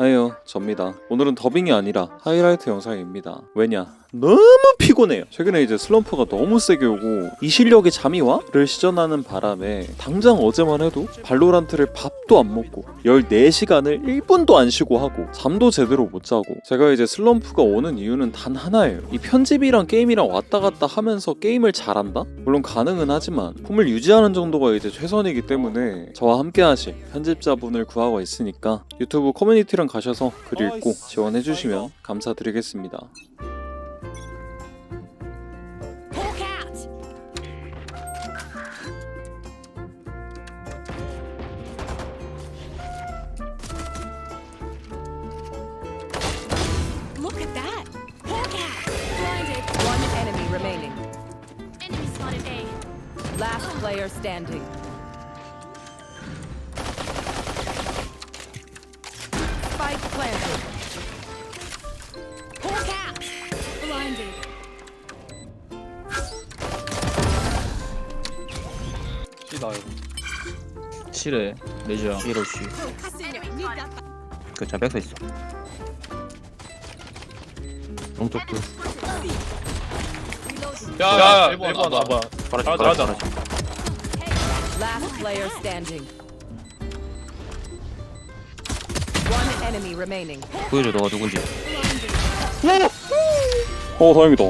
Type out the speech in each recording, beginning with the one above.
하이요 접니다. 오늘은 더빙이 아니라 하이라이트 영상입니다. 왜냐 너무 피곤해요 최근에 이제 슬럼프가 너무 세게 오고 이 실력에 잠이 와? 를 시전하는 바람에 당장 어제만 해도 발로란트를 밥도 안 먹고 14시간을 1분도 안 쉬고 하고 잠도 제대로 못 자고 제가 이제 슬럼프가 오는 이유는 단 하나예요 이 편집이랑 게임이랑 왔다 갔다 하면서 게임을 잘한다? 물론 가능은 하지만 폼을 유지하는 정도가 이제 최선이기 때문에 저와 함께 하실 편집자분을 구하고 있으니까 유튜브 커뮤니티랑 가셔서 글 읽고 지원해 주시면 감사드리겠습니다 Last player standing. Spike planted. Hawk out! Blinded. 씨다 이거 실해 레지야 이로 씨. 그자 백서 있어. 오른쪽 둘. 야야 일본 일본 와봐. 와봐 바라지 잘하자, 바라지 잘하자. 바라지. Last player standing. One enemy remaining. 보여줘 너가 누군지. 어 다행이다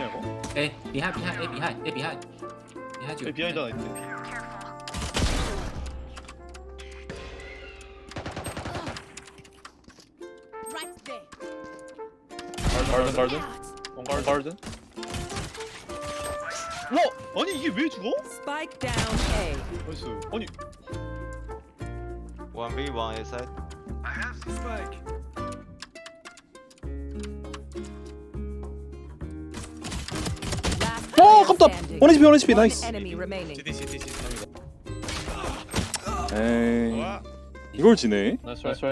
맞냐 이거? Hey, behind, behind, hey, behind, hey, behind. Behind you. 여기 비하인드 하나 있대 Right there. Out. 어 갈든 갈든 와 아니 이게 왜 죽어? Spike down A. 나이스 아니 One B, one A side. Last 어 player 깜짝 standing. 1HP 1HP One 나이스 enemy remaining. 에이 이걸 지네 나이스 나이스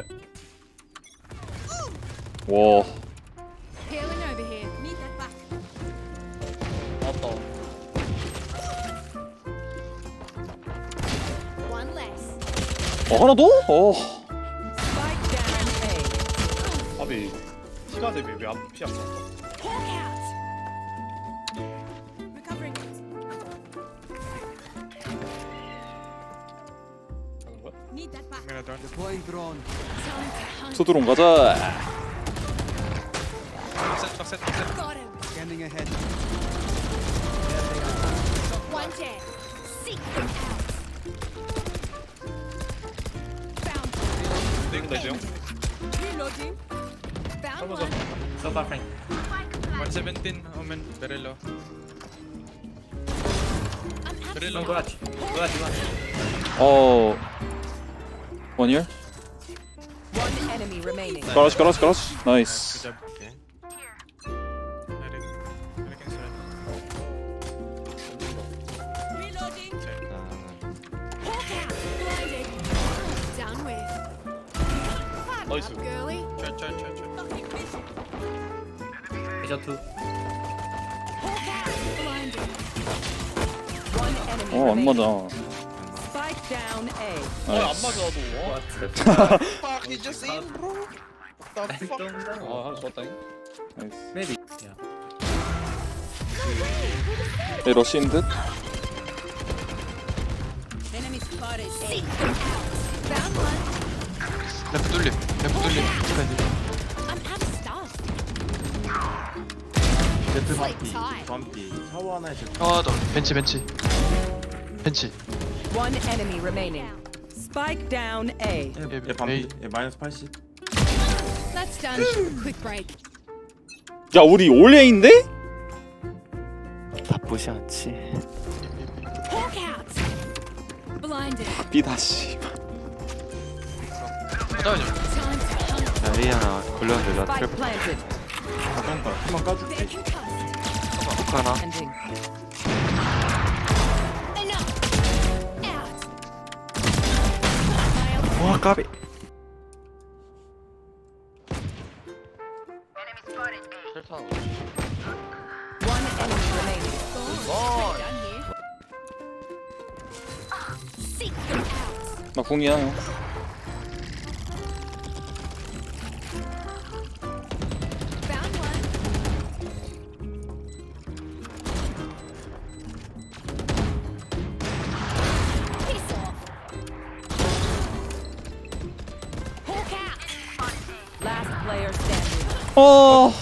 와 Healing over here. Need that back. 나왔다 One less. 어 하나 더? 어 Spike down A. 아비 시간 대비 왜 앞, 피안 나 Hawk out! That back. Time to hunt. 소드론 가자 Got him. Scanning ahead. One dead. Seek them out. Found 내가 이제 형 Reloading. Found one. So far, Frank. 117 omen low I'm very absent. low Garage. Garage, one. 어 원이얼 One enemy remaining. 가라지 가라지 가라지 good 나이스 job very very good sir. Reloading. Uh, Hawk out. Blinded. Down with. Fuck Nice. up, girly. try try try try Fucking miss. Headshot two. Hawk out. Blinded. One enemy 어 안 remaining. 맞아 down A. 아니 안 맞아 나도 어? Fuck, you just in, bro. What the fuck? 아 하나 좋았다잉 나이스 Maybe. Yeah. 네 러시인 듯? Enemy spotted. Seek them out. Found one. 램프 뚫림 램프 뚫림 I'm out of stuff. Sleep tight. 아나 벤치 벤치 벤치 One enemy remaining. Spike down A. 에이 That's done. Quick break. 야 우리 올레인데? 나쁘지 않지. Hawk out. Blinded. 삐다시 잠깐만요 Time to hunt. 야, A 하나 걸렸는데 나 Spike 트랩 planted. 하나. 와 까비. 탈타는 One enemy 와 까비. 나 공이야. 형 어